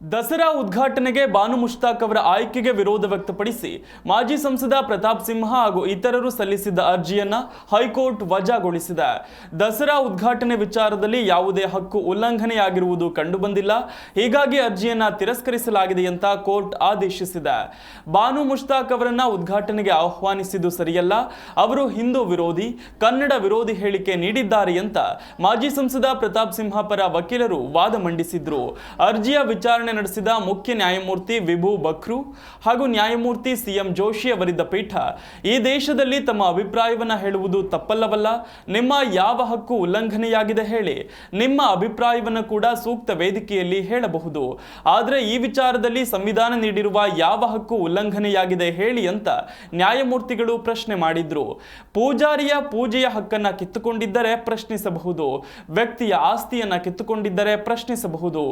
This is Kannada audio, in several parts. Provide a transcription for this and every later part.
ದಸರಾ ಉದ್ಘಾಟನೆಗೆ ಬಾನು ಮುಷ್ತಾಕ್ ಅವರ ಆಯ್ಕೆಗೆ ವಿರೋಧ ವ್ಯಕ್ತಪಡಿಸಿ ಮಾಜಿ ಸಂಸದ ಪ್ರತಾಪ್ ಸಿಂಹ ಹಾಗೂ ಇತರರು ಸಲ್ಲಿಸಿದ್ದ ಅರ್ಜಿಯನ್ನ ಹೈಕೋರ್ಟ್ ವಜಾಗೊಳಿಸಿದೆ. ದಸರಾ ಉದ್ಘಾಟನೆ ವಿಚಾರದಲ್ಲಿ ಯಾವುದೇ ಹಕ್ಕು ಉಲ್ಲಂಘನೆಯಾಗಿರುವುದು ಕಂಡುಬಂದಿಲ್ಲ. ಹೀಗಾಗಿ ಅರ್ಜಿಯನ್ನ ತಿರಸ್ಕರಿಸಲಾಗಿದೆ ಅಂತ ಕೋರ್ಟ್ ಆದೇಶಿಸಿದೆ. ಬಾನು ಮುಷ್ತಾಕ್ ಅವರನ್ನ ಉದ್ಘಾಟನೆಗೆ ಆಹ್ವಾನಿಸಿದ್ದು ಸರಿಯಲ್ಲ. ಅವರು ಹಿಂದೂ ವಿರೋಧಿ, ಕನ್ನಡ ವಿರೋಧಿ ಹೇಳಿಕೆ ನೀಡಿದ್ದಾರೆ ಅಂತ ಮಾಜಿ ಸಂಸದ ಪ್ರತಾಪ್ ಸಿಂಹ ಪರ ವಕೀಲರು ವಾದ ಮಂಡಿಸಿದ್ರು. ಅರ್ಜಿಯ ವಿಚಾರಣೆ ನಡೆಸಿದ ಮುಖ್ಯ ನ್ಯಾಯಮೂರ್ತಿ ವಿಭು ಬಕ್ರು ಹಾಗೂ ನ್ಯಾಯಮೂರ್ತಿ ಸಿಎಂ ಜೋಶಿ ಅವರಿದ್ದ ಪೀಠ, ಈ ದೇಶದಲ್ಲಿ ತಮ್ಮ ಅಭಿಪ್ರಾಯವನ್ನ ಹೇಳುವುದು ತಪ್ಪಲ್ಲವಲ್ಲ? ನಿಮ್ಮ ಯಾವ ಹಕ್ಕು ಉಲ್ಲಂಘನೆಯಾಗಿದೆ ಹೇಳಿ, ನಿಮ್ಮ ಅಭಿಪ್ರಾಯವನ್ನು ಕೂಡ ಸೂಕ್ತ ವೇದಿಕೆಯಲ್ಲಿ ಹೇಳಬಹುದು. ಆದರೆ ಈ ವಿಚಾರದಲ್ಲಿ ಸಂವಿಧಾನ ನೀಡಿರುವ ಯಾವ ಹಕ್ಕು ಉಲ್ಲಂಘನೆಯಾಗಿದೆ ಹೇಳಿ ಅಂತ ನ್ಯಾಯಮೂರ್ತಿಗಳು ಪ್ರಶ್ನೆ ಮಾಡಿದ್ರು. ಪೂಜಾರಿಯ ಪೂಜೆಯ ಹಕ್ಕನ್ನ ಕಿತ್ತುಕೊಂಡಿದ್ದರೆ ಪ್ರಶ್ನಿಸಬಹುದು. ವ್ಯಕ್ತಿಯ ಆಸ್ತಿಯನ್ನ ಕಿತ್ತುಕೊಂಡಿದ್ದರೆ ಪ್ರಶ್ನಿಸಬಹುದು.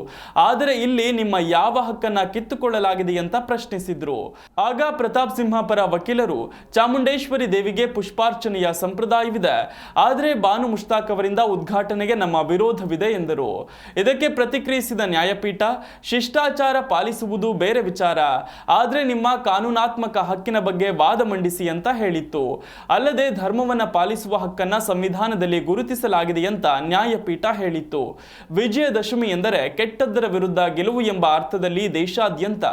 ಆದರೆ ಇಲ್ಲಿ ನಿಮ್ಮ ಯಾವ ಹಕ್ಕನ್ನ ಕಿತ್ತುಕೊಳ್ಳಲಾಗಿದೆ ಅಂತ ಪ್ರಶ್ನಿಸಿದ್ರು. ಆಗ ಪ್ರತಾಪ್ ಸಿಂಹ ಪರ ವಕೀಲರು ಚಾಮುಂಡೇಶ್ವರಿ ದೇವಿಗೆ ಪುಷ್ಪಾರ್ಚನೆಯ ಸಂಪ್ರದಾಯವಿದೆ. ಆದರೆ ಬಾನು ಮುಷ್ತಾಕ್ ಅವರಿಂದ ಉದ್ಘಾಟನೆಗೆ ನಮ್ಮ ವಿರೋಧವಿದೆ ಎಂದರು. ಇದಕ್ಕೆ ಪ್ರತಿಕ್ರಿಯಿಸಿದ ನ್ಯಾಯಪೀಠ, ಶಿಷ್ಟಾಚಾರ ಪಾಲಿಸುವುದು ಬೇರೆ ವಿಚಾರ. ಆದರೆ ನಿಮ್ಮ ಕಾನೂನಾತ್ಮಕ ಹಕ್ಕಿನ ಬಗ್ಗೆ ವಾದ ಮಂಡಿಸಿ ಅಂತ ಹೇಳಿತ್ತು. ಅಲ್ಲದೆ ಧರ್ಮವನ್ನ ಪಾಲಿಸುವ ಹಕ್ಕನ್ನ ಸಂವಿಧಾನದಲ್ಲಿ ಗುರುತಿಸಲಾಗಿದೆ ಅಂತ ನ್ಯಾಯಪೀಠ ಹೇಳಿತ್ತು. ವಿಜಯದಶಮಿ ಎಂದರೆ ಕೆಟ್ಟದ್ದರ ವಿರುದ್ಧ ಗೆಲುವು ಎಂಬ ಅರ್ಥದಲ್ಲಿ ದೇಶಾದ್ಯಂತ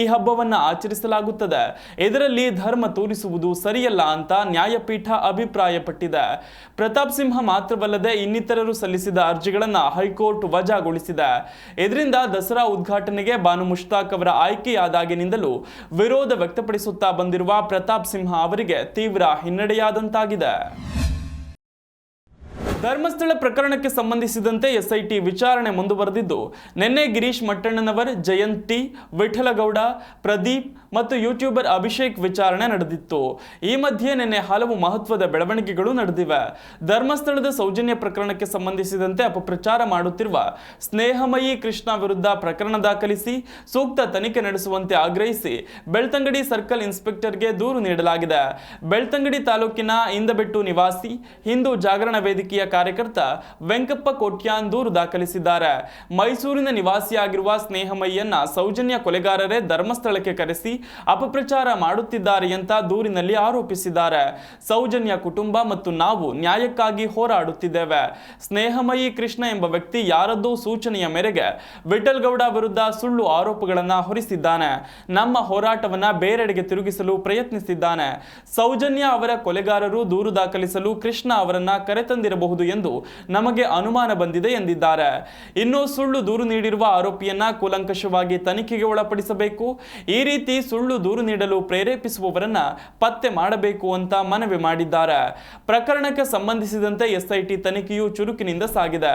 ಈ ಹಬ್ಬವನ್ನು ಆಚರಿಸಲಾಗುತ್ತದೆ. ಇದರಲ್ಲಿ ಧರ್ಮ ತೋರಿಸುವುದು ಸರಿಯಲ್ಲ ಅಂತ ನ್ಯಾಯಪೀಠ ಅಭಿಪ್ರಾಯಪಟ್ಟಿದೆ. ಪ್ರತಾಪ್ ಸಿಂಹ ಮಾತ್ರವಲ್ಲದೆ ಇನ್ನಿತರರು ಸಲ್ಲಿಸಿದ ಅರ್ಜಿಗಳನ್ನು ಹೈಕೋರ್ಟ್ ವಜಾಗೊಳಿಸಿದೆ. ಇದರಿಂದ ದಸರಾ ಉದ್ಘಾಟನೆಗೆ ಬಾನು ಮುಷ್ತಾಕ್ ಅವರ ಆಯ್ಕೆಯಾದಾಗಿನಿಂದಲೂ ವಿರೋಧ ವ್ಯಕ್ತಪಡಿಸುತ್ತಾ ಬಂದಿರುವ ಪ್ರತಾಪ್ ಸಿಂಹ ಅವರಿಗೆ ತೀವ್ರ ಹಿನ್ನಡೆಯಾದಂತಾಗಿದೆ. ಧರ್ಮಸ್ಥಳ ಪ್ರಕರಣಕ್ಕೆ ಸಂಬಂಧಿಸಿದಂತೆ ಎಸ್ಐಟಿ ವಿಚಾರಣೆ ಮುಂದುವರೆದಿದ್ದು, ನಿನ್ನೆ ಗಿರೀಶ್ ಮಟ್ಟಣ್ಣನವರ್, ಜಯಂತಿ ವಿಠಲಗೌಡ, ಪ್ರದೀಪ್ ಮತ್ತು ಯೂಟ್ಯೂಬರ್ ಅಭಿಷೇಕ್ ವಿಚಾರಣೆ ನಡೆದಿತ್ತು. ಈ ಮಧ್ಯೆ ನಿನ್ನೆ ಹಲವು ಮಹತ್ವದ ಬೆಳವಣಿಗೆಗಳು ನಡೆದಿವೆ. ಧರ್ಮಸ್ಥಳದ ಸೌಜನ್ಯ ಪ್ರಕರಣಕ್ಕೆ ಸಂಬಂಧಿಸಿದಂತೆ ಅಪಪ್ರಚಾರ ಮಾಡುತ್ತಿರುವ ಸ್ನೇಹಮಯಿ ಕೃಷ್ಣ ವಿರುದ್ಧ ಪ್ರಕರಣ ದಾಖಲಿಸಿ, ಸೂಕ್ತ ತನಿಖೆ ನಡೆಸುವಂತೆ ಆಗ್ರಹಿಸಿ ಬೆಳ್ತಂಗಡಿ ಸರ್ಕಲ್ ಇನ್ಸ್ಪೆಕ್ಟರ್ಗೆ ದೂರು ನೀಡಲಾಗಿದೆ. ಬೆಳ್ತಂಗಡಿ ತಾಲೂಕಿನ ಇಂದಬೆಟ್ಟು ನಿವಾಸಿ, ಹಿಂದೂ ಜಾಗರಣ ವೇದಿಕೆಯ ಕಾರ್ಯಕರ್ತ ವೆಂಕಪ್ಪ ಕೋಟ್ಯಾನ್ ದೂರು ದಾಖಲಿಸಿದ್ದಾರೆ. ಮೈಸೂರಿನ ನಿವಾಸಿಯಾಗಿರುವ ಸ್ನೇಹಮಯ್ಯನ್ನ ಸೌಜನ್ಯ ಕೊಲೆಗಾರರೇ ಧರ್ಮಸ್ಥಳಕ್ಕೆ ಕರೆಸಿ ಅಪಪ್ರಚಾರ ಮಾಡುತ್ತಿದ್ದಾರೆ ಅಂತ ದೂರಿನಲ್ಲಿ ಆರೋಪಿಸಿದ್ದಾರೆ. ಸೌಜನ್ಯ ಕುಟುಂಬ ಮತ್ತು ನಾವು ನ್ಯಾಯಕ್ಕಾಗಿ ಹೋರಾಡುತ್ತಿದ್ದೇವೆ. ಸ್ನೇಹಮಯಿ ಕೃಷ್ಣ ಎಂಬ ವ್ಯಕ್ತಿ ಯಾರದ್ದೋ ಸೂಚನೆಯ ಮೇರೆಗೆ ವಿಠಲ್ಗೌಡ ವಿರುದ್ಧ ಸುಳ್ಳು ಆರೋಪಗಳನ್ನು ಹೊರಿಸಿದ್ದಾನೆ. ನಮ್ಮ ಹೋರಾಟವನ್ನ ಬೇರೆಡೆಗೆ ತಿರುಗಿಸಲು ಪ್ರಯತ್ನಿಸಿದ್ದಾನೆ. ಸೌಜನ್ಯ ಅವರ ಕೊಲೆಗಾರರು ದೂರು ದಾಖಲಿಸಲು ಕೃಷ್ಣ ಅವರನ್ನ ಕರೆತಂದಿರಬಹುದು ಎಂದು ನಮಗೆ ಅನುಮಾನ ಬಂದಿದೆ ಎಂದಿದ್ದಾರೆ. ಇನ್ನು ಸುಳ್ಳು ದೂರು ನೀಡಿರುವ ಆರೋಪಿಯನ್ನ ಕೂಲಂಕಷವಾಗಿ ತನಿಖೆಗೆ ಒಳಪಡಿಸಬೇಕು. ಈ ರೀತಿ ಸುಳ್ಳು ದೂರು ನೀಡಲು ಪ್ರೇರೇಪಿಸುವವರನ್ನ ಪತ್ತೆ ಮಾಡಬೇಕು ಅಂತ ಮನವಿ ಮಾಡಿದ್ದಾರೆ. ಪ್ರಕರಣಕ್ಕೆ ಸಂಬಂಧಿಸಿದಂತೆ ಎಸ್ಐಟಿ ತನಿಖೆಯು ಚುರುಕಿನಿಂದ ಸಾಗಿದೆ.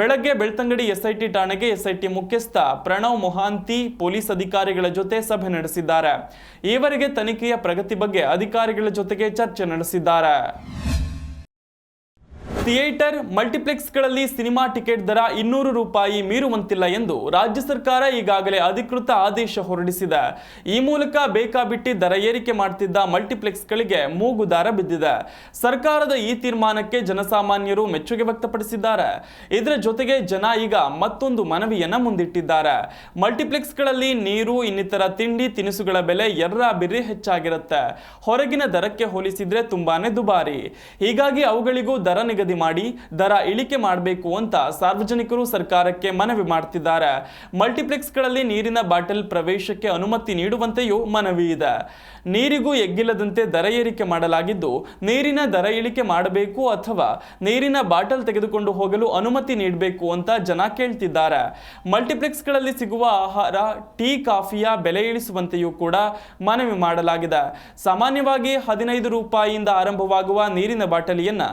ಬೆಳಗ್ಗೆ ಬೆಳ್ತಂಗಡಿ ಎಸ್ಐಟಿ ಠಾಣೆಗೆ ಎಸ್ಐಟಿ ಮುಖ್ಯಸ್ಥ ಪ್ರಣವ್ ಮೊಹಾಂತಿ ಪೊಲೀಸ್ ಅಧಿಕಾರಿಗಳ ಜೊತೆ ಸಭೆ ನಡೆಸಿದ್ದಾರೆ. ಈವರೆಗೆ ತನಿಖೆಯ ಪ್ರಗತಿ ಬಗ್ಗೆ ಅಧಿಕಾರಿಗಳ ಜೊತೆಗೆ ಚರ್ಚೆ ನಡೆಸಿದ್ದಾರೆ. ಥಿಯೇಟರ್ ಮಲ್ಟಿಪ್ಲೆಕ್ಸ್ಗಳಲ್ಲಿ ಸಿನಿಮಾ ಟಿಕೆಟ್ ದರ ಇನ್ನೂರು ರೂಪಾಯಿ ಮೀರುವಂತಿಲ್ಲ ಎಂದು ರಾಜ್ಯ ಸರ್ಕಾರ ಈಗಾಗಲೇ ಅಧಿಕೃತ ಆದೇಶ ಹೊರಡಿಸಿದೆ. ಈ ಮೂಲಕ ಬೇಕಾಬಿಟ್ಟಿ ದರ ಏರಿಕೆ ಮಾಡ್ತಿದ್ದ ಮಲ್ಟಿಪ್ಲೆಕ್ಸ್ಗಳಿಗೆ ಮೂಗುದಾರ ಬಿದ್ದಿದೆ. ಸರ್ಕಾರದ ಈ ತೀರ್ಮಾನಕ್ಕೆ ಜನಸಾಮಾನ್ಯರು ಮೆಚ್ಚುಗೆ ವ್ಯಕ್ತಪಡಿಸಿದ್ದಾರೆ. ಇದರ ಜೊತೆಗೆ ಜನ ಈಗ ಮತ್ತೊಂದು ಮನವಿಯನ್ನ ಮುಂದಿಟ್ಟಿದ್ದಾರೆ. ಮಲ್ಟಿಪ್ಲೆಕ್ಸ್ಗಳಲ್ಲಿ ನೀರು, ಇನ್ನಿತರ ತಿಂಡಿ, ತಿನಿಸುಗಳ ಬೆಲೆ ಎರ್ರ ಬಿರ್ರಿ ಹೆಚ್ಚಾಗಿರುತ್ತೆ. ಹೊರಗಿನ ದರಕ್ಕೆ ಹೋಲಿಸಿದ್ರೆ ತುಂಬಾನೇ ದುಬಾರಿ. ಹೀಗಾಗಿ ಅವುಗಳಿಗೂ ದರ ನಿಗದಿ ಮಾಡಿ ದರ ಇಳಿಕೆ ಮಾಡಬೇಕು ಅಂತ ಸಾರ್ವಜನಿಕರು ಸರ್ಕಾರಕ್ಕೆ ಮನವಿ ಮಾಡ್ತಿದ್ದಾರೆ. ಮಲ್ಟಿಪ್ಲೆಕ್ಸ್ಗಳಲ್ಲಿ ನೀರಿನ ಬಾಟಲ್ ಪ್ರವೇಶಕ್ಕೆ ಅನುಮತಿ ನೀಡುವಂತೆಯೂ ಮನವಿ ಇದೆ. ನೀರಿಗೂ ಎಗ್ಗಿಲ್ಲದಂತೆ ದರ ಏರಿಕೆ ಮಾಡಲಾಗಿದ್ದು, ನೀರಿನ ದರ ಇಳಿಕೆ ಮಾಡಬೇಕು ಅಥವಾ ನೀರಿನ ಬಾಟಲ್ ತೆಗೆದುಕೊಂಡು ಹೋಗಲು ಅನುಮತಿ ನೀಡಬೇಕು ಅಂತ ಜನ ಕೇಳ್ತಿದ್ದಾರೆ. ಮಲ್ಟಿಪ್ಲೆಕ್ಸ್ಗಳಲ್ಲಿ ಸಿಗುವ ಆಹಾರ, ಟೀ, ಕಾಫಿಯ ಬೆಲೆ ಇಳಿಸುವಂತೆಯೂ ಕೂಡ ಮನವಿ ಮಾಡಲಾಗಿದೆ. ಸಾಮಾನ್ಯವಾಗಿ ಹದಿನೈದು ರೂಪಾಯಿಯಿಂದ ಆರಂಭವಾಗುವ ನೀರಿನ ಬಾಟಲಿಯನ್ನ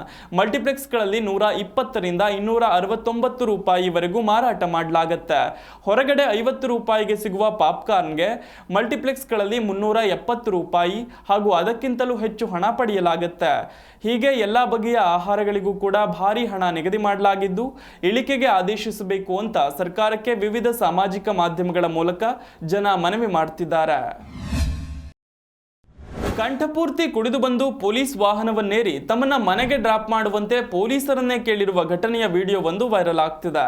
ಮಲ್ಟಿಪ್ಲೆಕ್ಸ್ಗಳಲ್ಲಿ ನೂರ ಇಪ್ಪತ್ತರಿಂದ ಇನ್ನೂರ ಅರವತ್ತೊಂಬತ್ತು ರೂಪಾಯಿವರೆಗೂ ಮಾರಾಟ ಮಾಡಲಾಗತ್ತೆ. ಹೊರಗಡೆ ಐವತ್ತು ರೂಪಾಯಿಗೆ ಸಿಗುವ ಪಾಪ್ಕಾರ್ನ್ಗೆ ಮಲ್ಟಿಪ್ಲೆಕ್ಸ್ಗಳಲ್ಲಿ ಮುನ್ನೂರ ಎಪ್ಪತ್ತು ರೂಪಾಯಿ ಹಾಗೂ ಅದಕ್ಕಿಂತಲೂ ಹೆಚ್ಚು ಹಣ ಪಡೆಯಲಾಗುತ್ತೆ. ಹೀಗೆ ಎಲ್ಲ ಬಗೆಯ ಆಹಾರಗಳಿಗೂ ಕೂಡ ಭಾರಿ ಹಣ ನಿಗದಿ ಮಾಡಲಾಗಿದ್ದು, ಇಳಿಕೆಗೆ ಆದೇಶಿಸಬೇಕು ಅಂತ ಸರ್ಕಾರಕ್ಕೆ ವಿವಿಧ ಸಾಮಾಜಿಕ ಮಾಧ್ಯಮಗಳ ಮೂಲಕ ಜನ ಮನವಿ ಮಾಡ್ತಿದ್ದಾರೆ. ಕಂಠಪೂರ್ತಿ ಕುಡಿದು ಬಂದು ಪೊಲೀಸ್ ವಾಹನವನ್ನೇರಿ ತಮ್ಮನ್ನ ಮನೆಗೆ ಡ್ರಾಪ್ ಮಾಡುವಂತೆ ಪೊಲೀಸರನ್ನೇ ಕೇಳಿರುವ ಘಟನೆಯ ವಿಡಿಯೋ ಒಂದು ವೈರಲ್ ಆಗ್ತಿದೆ.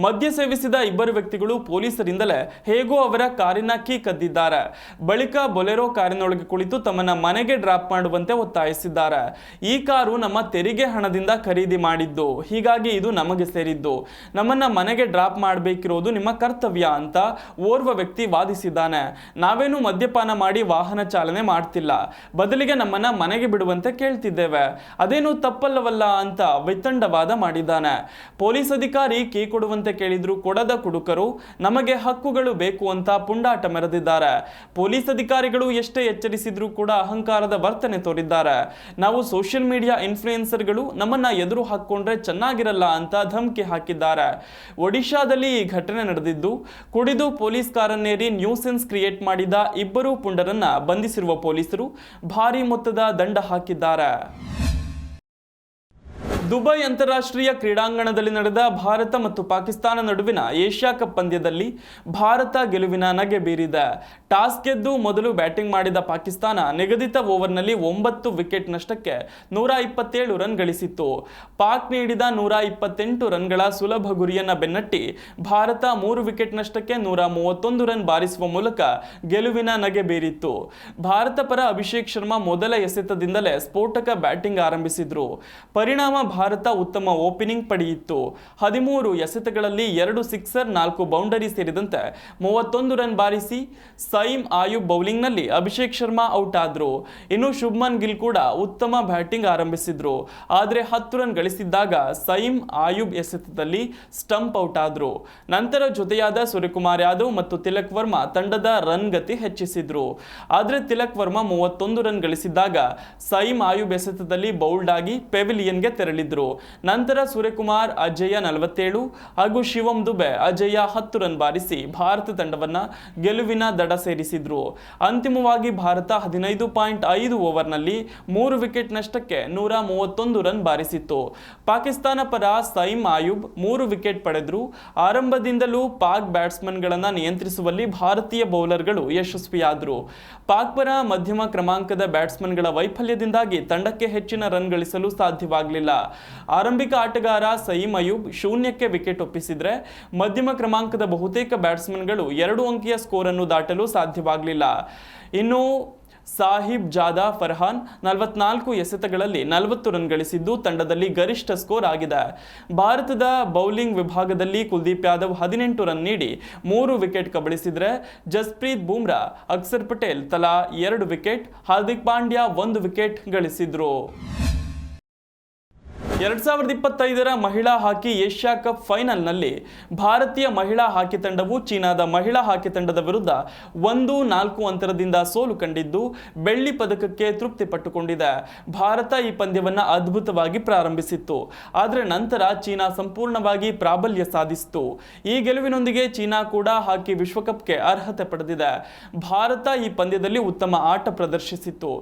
ಮದ್ಯ ಸೇವಿಸಿದ ಇಬ್ಬರು ವ್ಯಕ್ತಿಗಳು ಪೊಲೀಸರಿಂದಲೇ ಹೇಗೋ ಅವರ ಕಾರಿನ ಕೀ ಕದ್ದಿದ್ದಾರೆ. ಬಳಿಕ ಬೊಲೆರೋ ಕಾರಿನೊಳಗೆ ಕುಳಿತು ತಮ್ಮನ್ನ ಮನೆಗೆ ಡ್ರಾಪ್ ಮಾಡುವಂತೆ ಒತ್ತಾಯಿಸಿದ್ದಾರೆ. ಈ ಕಾರು ನಮ್ಮ ತೆರಿಗೆ ಹಣದಿಂದ ಖರೀದಿ ಮಾಡಿದ್ದು. ಹೀಗಾಗಿ ಇದು ನಮಗೆ ಸೇರಿದ್ದು. ನಮ್ಮನ್ನ ಮನೆಗೆ ಡ್ರಾಪ್ ಮಾಡಬೇಕಿರೋದು ನಿಮ್ಮ ಕರ್ತವ್ಯ ಅಂತ ಓರ್ವ ವ್ಯಕ್ತಿ ವಾದಿಸಿದ್ದಾನೆ. ನಾವೇನು ಮದ್ಯಪಾನ ಮಾಡಿ ವಾಹನ ಚಾಲನೆ ಮಾಡ್ತಿಲ್ಲ. ಬದಲಿಗೆ ನಮ್ಮನ್ನ ಮನೆಗೆ ಬಿಡುವಂತೆ ಕೇಳ್ತಿದ್ದೇವೆ. ಅದೇನು ತಪ್ಪಲ್ಲವಲ್ಲ ಅಂತ ವಿತಂಡವಾದ ಮಾಡಿದ್ದಾನೆ. ಪೊಲೀಸ್ ಅಧಿಕಾರಿ ಕೀ ಕೊಡುವಂತೆ ಕೇಳಿದ್ರು ಕೊಡದ ಕುಡುಕರು ನಮಗೆ ಹಕ್ಕುಗಳು ಬೇಕು ಅಂತ ಪುಂಡಾಟ ಮೆರೆದಿದ್ದಾರೆ. ಪೊಲೀಸ್ ಅಧಿಕಾರಿಗಳು ಎಷ್ಟೇ ಎಚ್ಚರಿಸಿದ್ರು ಕೂಡ ಅಹಂಕಾರದ ವರ್ತನೆ ತೋರಿದ್ದಾರೆ. ನಾವು ಸೋಷಿಯಲ್ ಮೀಡಿಯಾ ಇನ್ಫ್ಲೂಯೆನ್ಸರ್ಗಳು ನಮ್ಮನ್ನ ಎದುರು ಹಾಕೊಂಡ್ರೆ ಚೆನ್ನಾಗಿರಲ್ಲ ಅಂತ ಧಮಕಿ ಹಾಕಿದ್ದಾರೆ. ಒಡಿಶಾದಲ್ಲಿ ಈ ಘಟನೆ ನಡೆದಿದ್ದು, ಕುಡಿದು ಪೊಲೀಸ್ ಕಾರನ್ನೇರಿ ನ್ಯೂಸೆನ್ಸ್ ಕ್ರಿಯೇಟ್ ಮಾಡಿದ ಇಬ್ಬರು ಪುಂಡರನ್ನ ಬಂಧಿಸಿರುವ ಪೊಲೀಸರು ಭಾರಿ ಮೊತ್ತದ ದಂಡ ಹಾಕಿದ್ದಾರೆ. ದುಬೈ ಅಂತಾರಾಷ್ಟ್ರೀಯ ಕ್ರೀಡಾಂಗಣದಲ್ಲಿ ನಡೆದ ಭಾರತ ಮತ್ತು ಪಾಕಿಸ್ತಾನ ನಡುವಿನ ಏಷ್ಯಾ ಕಪ್ ಪಂದ್ಯದಲ್ಲಿ ಭಾರತ ಗೆಲುವಿನ ನಗೆ ಬೀರಿದ. ಟಾಸ್ ಗೆದ್ದು ಮೊದಲು ಬ್ಯಾಟಿಂಗ್ ಮಾಡಿದ ಪಾಕಿಸ್ತಾನ ನಿಗದಿತ ಓವರ್ನಲ್ಲಿ ಒಂಬತ್ತು ವಿಕೆಟ್ ನಷ್ಟಕ್ಕೆ ನೂರ ಇಪ್ಪತ್ತೇಳು ರನ್ ಗಳಿಸಿತ್ತು. ಪಾಕ್ ನೀಡಿದ ನೂರ ಇಪ್ಪತ್ತೆಂಟು ರನ್ಗಳ ಸುಲಭ ಗುರಿಯನ್ನ ಬೆನ್ನಟ್ಟಿ ಭಾರತ ಮೂರು ವಿಕೆಟ್ ನಷ್ಟಕ್ಕೆ ನೂರ ಮೂವತ್ತೊಂದು ರನ್ ಬಾರಿಸುವ ಮೂಲಕ ಗೆಲುವಿನ ನಗೆ ಬೀರಿತ್ತು. ಭಾರತ ಪರ ಅಭಿಷೇಕ್ ಶರ್ಮಾ ಮೊದಲ ಎಸೆತದಿಂದಲೇ ಸ್ಫೋಟಕ ಬ್ಯಾಟಿಂಗ್ ಆರಂಭಿಸಿದ್ರು. ಪರಿಣಾಮ ಭಾರತ ಉತ್ತಮ ಓಪನಿಂಗ್ ಪಡೆಯಿತ್ತು ಹದಿಮೂರು ಎಸೆತಗಳಲ್ಲಿ ಎರಡು ಸಿಕ್ಸರ್, ನಾಲ್ಕು ಬೌಂಡರಿ ಸೇರಿದಂತೆ ಮೂವತ್ತೊಂದು ರನ್ ಬಾರಿಸಿ ಸೈಮ್ ಆಯುಬ್ ಬೌಲಿಂಗ್ನಲ್ಲಿ ಅಭಿಷೇಕ್ ಶರ್ಮಾ ಔಟ್ ಆದ್ರು ಇನ್ನು ಶುಭ್ಮನ್ ಗಿಲ್ ಕೂಡ ಉತ್ತಮ ಬ್ಯಾಟಿಂಗ್ ಆರಂಭಿಸಿದ್ರು. ಆದರೆ ಹತ್ತು ರನ್ ಗಳಿಸಿದ್ದಾಗ ಸೈಮ್ ಆಯುಬ್ ಎಸೆತದಲ್ಲಿ ಸ್ಟಂಪ್ ಔಟ್ ಆದ್ರು ನಂತರ ಜೊತೆಯಾದ ಸೂರ್ಯಕುಮಾರ್ ಯಾದವ್ ಮತ್ತು ತಿಲಕ್ ವರ್ಮಾ ತಂಡದ ರನ್ ಗತಿ ಹೆಚ್ಚಿಸಿದ್ರು. ಆದರೆ ತಿಲಕ್ ವರ್ಮಾ ಮೂವತ್ತೊಂದು ರನ್ ಗಳಿಸಿದ್ದಾಗ ಸೈಮ್ ಆಯುಬ್ ಎಸೆತದಲ್ಲಿ ಬೌಲ್ಡ್ ಆಗಿ ಪೆವಿಲಿಯನ್ಗೆ ತೆರಳಿದ್ರು ನಂತರ ಸೂರ್ಯಕುಮಾರ್ ಅಜಯ ನಲವತ್ತೇಳು ಹಾಗೂ ಶಿವಂ ದುಬೆ ಅಜಯ ಹತ್ತು ರನ್ ಬಾರಿಸಿ ಭಾರತ ತಂಡವನ್ನ ಗೆಲುವಿನ ದಡ ಸೇರಿಸಿದ್ರು. ಅಂತಿಮವಾಗಿ ಭಾರತ ಹದಿನೈದು ಪಾಯಿಂಟ್ ಐದು ಓವರ್ನಲ್ಲಿ ಮೂರು ವಿಕೆಟ್ ನಷ್ಟಕ್ಕೆ ನೂರ ಮೂವತ್ತೊಂದು ರನ್ ಬಾರಿಸಿತ್ತು. ಪಾಕಿಸ್ತಾನ ಪರ ಸೈಮ್ ಆಯುಬ್ ಮೂರು ವಿಕೆಟ್ ಪಡೆದ್ರು. ಆರಂಭದಿಂದಲೂ ಪಾಕ್ ಬ್ಯಾಟ್ಸ್ಮನ್ಗಳನ್ನು ನಿಯಂತ್ರಿಸುವಲ್ಲಿ ಭಾರತೀಯ ಬೌಲರ್ಗಳು ಯಶಸ್ವಿಯಾದರು. ಪಾಕ್ ಪರ ಮಧ್ಯಮ ಕ್ರಮಾಂಕದ ಬ್ಯಾಟ್ಸ್ಮನ್ಗಳ ವೈಫಲ್ಯದಿಂದಾಗಿ ತಂಡಕ್ಕೆ ಹೆಚ್ಚಿನ ರನ್ ಗಳಿಸಲು ಸಾಧ್ಯವಾಗಲಿಲ್ಲ. ಆರಂಭಿಕ ಆಟಗಾರ ಸಯೀಮ್ ಅಯೂಬ್ ಶೂನ್ಯಕ್ಕೆ ವಿಕೆಟ್ ಒಪ್ಪಿಸಿದರೆ ಮಧ್ಯಮ ಕ್ರಮಾಂಕದ ಬಹುತೇಕ ಬ್ಯಾಟ್ಸ್ಮನ್ಗಳು ಎರಡು ಅಂಕಿಯ ಸ್ಕೋರ್ ಅನ್ನು ದಾಟಲು ಸಾಧ್ಯವಾಗಲಿಲ್ಲ. ಇನ್ನು ಸಾಹಿಬ್ ಜಾದಾ ಫರ್ಹಾನ್ ನಲವತ್ನಾಲ್ಕು ಎಸೆತಗಳಲ್ಲಿ ನಲವತ್ತು ರನ್ ಗಳಿಸಿದ್ದು ತಂಡದಲ್ಲಿ ಗರಿಷ್ಠ ಸ್ಕೋರ್ ಆಗಿದೆ. ಭಾರತದ ಬೌಲಿಂಗ್ ವಿಭಾಗದಲ್ಲಿ ಕುಲ್ದೀಪ್ ಯಾದವ್ ಹದಿನೆಂಟು ರನ್ ನೀಡಿ ಮೂರು ವಿಕೆಟ್ ಕಬಳಿಸಿದರೆ ಜಸ್ಪ್ರೀತ್ ಬೂಮ್ರಾ, ಅಕ್ಸರ್ ಪಟೇಲ್ ತಲಾ ಎರಡು ವಿಕೆಟ್, ಹಾರ್ದಿಕ್ ಪಾಂಡ್ಯ ಒಂದು ವಿಕೆಟ್ ಗಳಿಸಿದ್ರು. ಎರಡ್ ಸಾವಿರದ ಇಪ್ಪತ್ತೈದರ ಮಹಿಳಾ ಹಾಕಿ ಏಷ್ಯಾ ಕಪ್ ಫೈನಲ್ನಲ್ಲಿ ಭಾರತೀಯ ಮಹಿಳಾ ಹಾಕಿ ತಂಡವು ಚೀನಾದ ಮಹಿಳಾ ಹಾಕಿ ತಂಡದ ವಿರುದ್ಧ ಒಂದು ನಾಲ್ಕು ಅಂತರದಿಂದ ಸೋಲು ಕಂಡಿದ್ದು ಬೆಳ್ಳಿ ಪದಕಕ್ಕೆ ತೃಪ್ತಿ ಪಟ್ಟುಕೊಂಡಿದೆ ಭಾರತ ಈ ಪಂದ್ಯವನ್ನು ಅದ್ಭುತವಾಗಿ ಪ್ರಾರಂಭಿಸಿತ್ತು. ಆದರೆ ನಂತರ ಚೀನಾ ಸಂಪೂರ್ಣವಾಗಿ ಪ್ರಾಬಲ್ಯ ಸಾಧಿಸಿತು. ಈ ಗೆಲುವಿನೊಂದಿಗೆ ಚೀನಾ ಕೂಡ ಹಾಕಿ ವಿಶ್ವಕಪ್ಗೆ ಅರ್ಹತೆ ಪಡೆದಿದೆ. ಭಾರತ ಈ ಪಂದ್ಯದಲ್ಲಿ ಉತ್ತಮ ಆಟ ಪ್ರದರ್ಶಿಸಿತ್ತು.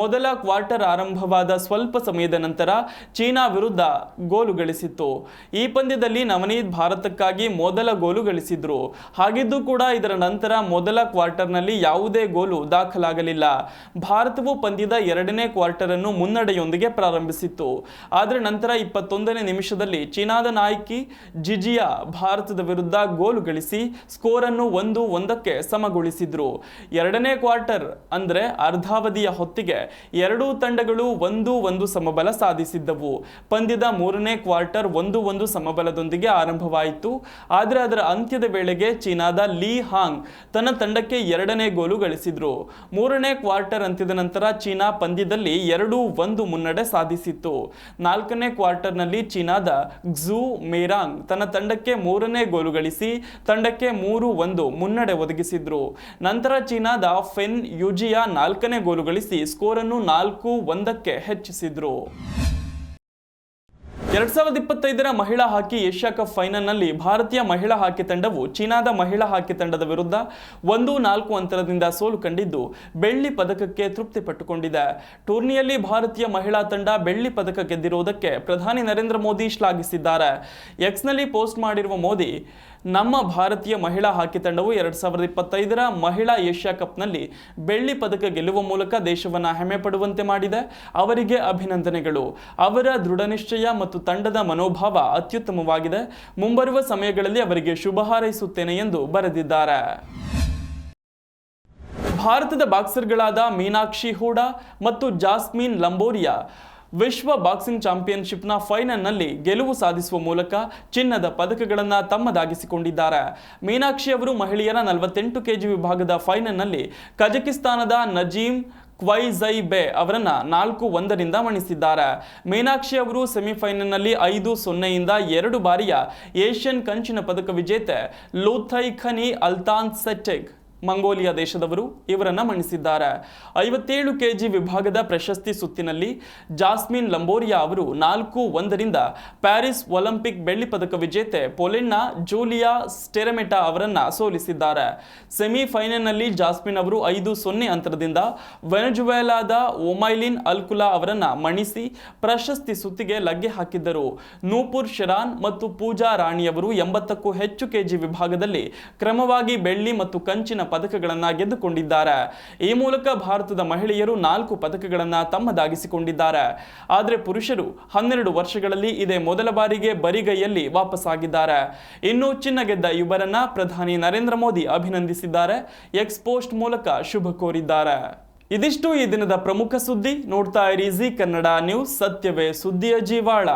ಮೊದಲ ಕ್ವಾರ್ಟರ್ ಆರಂಭವಾದ ಸ್ವಲ್ಪ ಸಮಯದ ನಂತರ ಚೀನಾ ವಿರುದ್ಧ ಗೋಲು ಗಳಿಸಿತ್ತು. ಈ ಪಂದ್ಯದಲ್ಲಿ ನವನೀತ್ ಭಾರತಕ್ಕಾಗಿ ಮೊದಲ ಗೋಲು ಗಳಿಸಿದ್ರು. ಹಾಗಿದ್ದು ಕೂಡ ಇದರ ನಂತರ ಮೊದಲ ಕ್ವಾರ್ಟರ್ನಲ್ಲಿ ಯಾವುದೇ ಗೋಲು ದಾಖಲಾಗಲಿಲ್ಲ. ಭಾರತವು ಪಂದ್ಯದ ಎರಡನೇ ಕ್ವಾರ್ಟರ್ ಅನ್ನು ಮುನ್ನಡೆಯೊಂದಿಗೆ ಪ್ರಾರಂಭಿಸಿತ್ತು. ಆದರೆ ನಂತರ ಇಪ್ಪತ್ತೊಂದನೇ ನಿಮಿಷದಲ್ಲಿ ಚೀನಾದ ನಾಯಕಿ ಜಿಜಿಯಾ ಭಾರತದ ವಿರುದ್ಧ ಗೋಲು ಗಳಿಸಿ ಸ್ಕೋರ್ ಅನ್ನು ಒಂದು ಒಂದಕ್ಕೆ ಸಮಗೊಳಿಸಿದ್ರು. ಎರಡನೇ ಕ್ವಾರ್ಟರ್ ಅಂದರೆ ಅರ್ಧಾವಧಿಯ ಹೊತ್ತಿಗೆ ಎರಡೂ ತಂಡಗಳು ಒಂದು ಒಂದು ಸಮಬಲ ಸಾಧಿಸಿದ್ದವು. ಪಂದ್ಯದ ಮೂರನೇ ಕ್ವಾರ್ಟರ್ ಒಂದು ಒಂದು ಸಮಬಲದೊಂದಿಗೆ ಆರಂಭವಾಯಿತು. ಆದರೆ ಅದರ ಅಂತ್ಯದ ವೇಳೆಗೆ ಚೀನಾದ ಲೀ ಹಾಂಗ್ ತನ್ನ ತಂಡಕ್ಕೆ ಎರಡನೇ ಗೋಲು ಗಳಿಸಿದ್ರು. ಮೂರನೇ ಕ್ವಾರ್ಟರ್ ಅಂತ್ಯದ ನಂತರ ಚೀನಾ ಪಂದ್ಯದಲ್ಲಿ ಎರಡು ಒಂದು ಮುನ್ನಡೆ ಸಾಧಿಸಿತ್ತು. ನಾಲ್ಕನೇ ಕ್ವಾರ್ಟರ್ನಲ್ಲಿ ಚೀನಾದ ಕ್ಸೂ ಮೇರಾಂಗ್ ತನ್ನ ತಂಡಕ್ಕೆ ಮೂರನೇ ಗೋಲು ಗಳಿಸಿ ತಂಡಕ್ಕೆ ಮೂರು ಒಂದು ಮುನ್ನಡೆ ಒದಗಿಸಿದ್ರು. ನಂತರ ಚೀನಾದ ಫೆನ್ ಯುಜಿಯಾ ನಾಲ್ಕನೇ ಗೋಲು ಗಳಿಸಿ ಸ್ಕೋರನ್ನು ನಾಲ್ಕು ಒಂದಕ್ಕೆ ಹೆಚ್ಚಿಸಿದ್ರು. ಎರಡ್ ಸಾವಿರದ ಇಪ್ಪತ್ತೈದರ ಮಹಿಳಾ ಹಾಕಿ ಏಷ್ಯಾ ಕಪ್ ಫೈನಲ್ನಲ್ಲಿ ಭಾರತೀಯ ಮಹಿಳಾ ಹಾಕಿ ತಂಡವು ಚೀನಾದ ಮಹಿಳಾ ಹಾಕಿ ತಂಡದ ವಿರುದ್ಧ ಒಂದು ನಾಲ್ಕು ಅಂತರದಿಂದ ಸೋಲು ಕಂಡಿದ್ದು ಬೆಳ್ಳಿ ಪದಕಕ್ಕೆ ತೃಪ್ತಿ ಪಟ್ಟುಕೊಂಡಿದೆ. ಟೂರ್ನಿಯಲ್ಲಿ ಭಾರತೀಯ ಮಹಿಳಾ ತಂಡ ಬೆಳ್ಳಿ ಪದಕ ಗೆದ್ದಿರುವುದಕ್ಕೆ ಪ್ರಧಾನಿ ನರೇಂದ್ರ ಮೋದಿ ಶ್ಲಾಘಿಸಿದ್ದಾರೆ. ಎಕ್ಸ್ನಲ್ಲಿ ಪೋಸ್ಟ್ ಮಾಡಿರುವ ಮೋದಿ, ನಮ್ಮ ಭಾರತೀಯ ಮಹಿಳಾ ಹಾಕಿ ತಂಡವು ಎರಡ್ ಸಾವಿರದ ಇಪ್ಪತ್ತೈದರ ಮಹಿಳಾ ಏಷ್ಯಾ ಕಪ್ನಲ್ಲಿ ಬೆಳ್ಳಿ ಪದಕ ಗೆಲ್ಲುವ ಮೂಲಕ ದೇಶವನ್ನ ಹೆಮ್ಮೆ ಪಡುವಂತೆ ಮಾಡಿದೆ. ಅವರಿಗೆ ಅಭಿನಂದನೆಗಳು. ಅವರ ದೃಢ ನಿಶ್ಚಯ ಮತ್ತು ತಂಡದ ಮನೋಭಾವ ಅತ್ಯುತ್ತಮವಾಗಿದೆ. ಮುಂಬರುವ ಸಮಯಗಳಲ್ಲಿ ಅವರಿಗೆ ಶುಭ ಹಾರೈಸುತ್ತೇನೆ ಎಂದು ಬರೆದಿದ್ದಾರೆ. ಭಾರತದ ಬಾಕ್ಸರ್ಗಳಾದ ಮೀನಾಕ್ಷಿ ಹೂಡಾ ಮತ್ತು ಜಾಸ್ಮಿನ್ ಲಂಬೋರಿಯಾ ವಿಶ್ವ ಬಾಕ್ಸಿಂಗ್ ಚಾಂಪಿಯನ್ಶಿಪ್ನ ಫೈನಲ್ನಲ್ಲಿ ಗೆಲುವು ಸಾಧಿಸುವ ಮೂಲಕ ಚಿನ್ನದ ಪದಕಗಳನ್ನು ತಮ್ಮದಾಗಿಸಿಕೊಂಡಿದ್ದಾರೆ. ಮೀನಾಕ್ಷಿ ಅವರು ಮಹಿಳೆಯರ ನಲವತ್ತೆಂಟು ಕೆಜಿ ವಿಭಾಗದ ಫೈನಲ್ನಲ್ಲಿ ಕಜಕಿಸ್ತಾನದ ನಜೀಮ್ ಕ್ವೈಝೈ ಬೆ ಅವರನ್ನ ನಾಲ್ಕು ಒಂದರಿಂದ ಮಣಿಸಿದ್ದಾರೆ. ಮೀನಾಕ್ಷಿ ಅವರು ಸೆಮಿಫೈನಲ್ನಲ್ಲಿ ಐದು ಸೊನ್ನೆಯಿಂದ ಎರಡು ಬಾರಿಯ ಏಷ್ಯನ್ ಕಂಚಿನ ಪದಕ ವಿಜೇತೆ ಲೂಥೈ ಖನಿ ಅಲ್ತಾನ್ ಸೆಟೆಗ್ ಮಂಗೋಲಿಯಾ ದೇಶದವರು ಇವರನ್ನು ಮಣಿಸಿದ್ದಾರೆ. ಐವತ್ತೇಳು ಕೆ ಜಿ ವಿಭಾಗದ ಪ್ರಶಸ್ತಿ ಸುತ್ತಿನಲ್ಲಿ ಜಾಸ್ಮಿನ್ ಲಂಬೋರಿಯಾ ಅವರು ನಾಲ್ಕು ಒಂದರಿಂದ ಪ್ಯಾರಿಸ್ ಒಲಿಂಪಿಕ್ ಬೆಳ್ಳಿ ಪದಕ ವಿಜೇತೆ ಪೋಲೆಂಡ್ನ ಜೂಲಿಯಾ ಸ್ಟೆರೆಮೆಟಾ ಅವರನ್ನು ಸೋಲಿಸಿದ್ದಾರೆ. ಸೆಮಿಫೈನಲ್ನಲ್ಲಿ ಜಾಸ್ಮಿನ್ ಅವರು ಐದು ಸೊನ್ನೆ ಅಂತರದಿಂದ ವೆನೆಜುವೆಲಾದ ಒಮೈಲಿನ್ ಅಲ್ಕುಲಾ ಅವರನ್ನು ಮಣಿಸಿ ಪ್ರಶಸ್ತಿ ಸುತ್ತಿಗೆ ಲಗ್ಗೆ ಹಾಕಿದ್ದರು. ನೂಪುರ್ ಶೆರಾನ್ ಮತ್ತು ಪೂಜಾ ರಾಣಿಯವರು ಎಂಬತ್ತಕ್ಕೂ ಹೆಚ್ಚು ಕೆಜಿ ವಿಭಾಗದಲ್ಲಿ ಕ್ರಮವಾಗಿ ಬೆಳ್ಳಿ ಮತ್ತು ಕಂಚಿನ ಪದಕಗಳನ್ನ ಗೆದ್ದುಕೊಂಡಿದ್ದಾರೆ. ಈ ಮೂಲಕ ಭಾರತದ ಮಹಿಳೆಯರು ನಾಲ್ಕು ಪದಕಗಳನ್ನು ತಮ್ಮದಾಗಿಸಿಕೊಂಡಿದ್ದಾರೆ. ಆದರೆ ಪುರುಷರು ಹನ್ನೆರಡು ವರ್ಷಗಳಲ್ಲಿ ಇದೇ ಮೊದಲ ಬಾರಿಗೆ ಬರಿಗೈಯಲ್ಲಿ ವಾಪಸ್ಸಾಗಿದ್ದಾರೆ ಇನ್ನು ಚಿನ್ನ ಗೆದ್ದ ಇವರನ್ನ ಪ್ರಧಾನಿ ನರೇಂದ್ರ ಮೋದಿ ಅಭಿನಂದಿಸಿದ್ದಾರೆ. ಎಕ್ಸ್ಪೋಸ್ಟ್ ಮೂಲಕ ಶುಭ ಕೋರಿದ್ದಾರೆ. ಇದಿಷ್ಟು ಈ ದಿನದ ಪ್ರಮುಖ ಸುದ್ದಿ. ನೋಡ್ತಾ ಇರಿ ಜಿ ಕನ್ನಡ ನ್ಯೂಸ್ ಸತ್ಯವೇ ಸುದ್ದಿಯ ಜೀವಾಳ.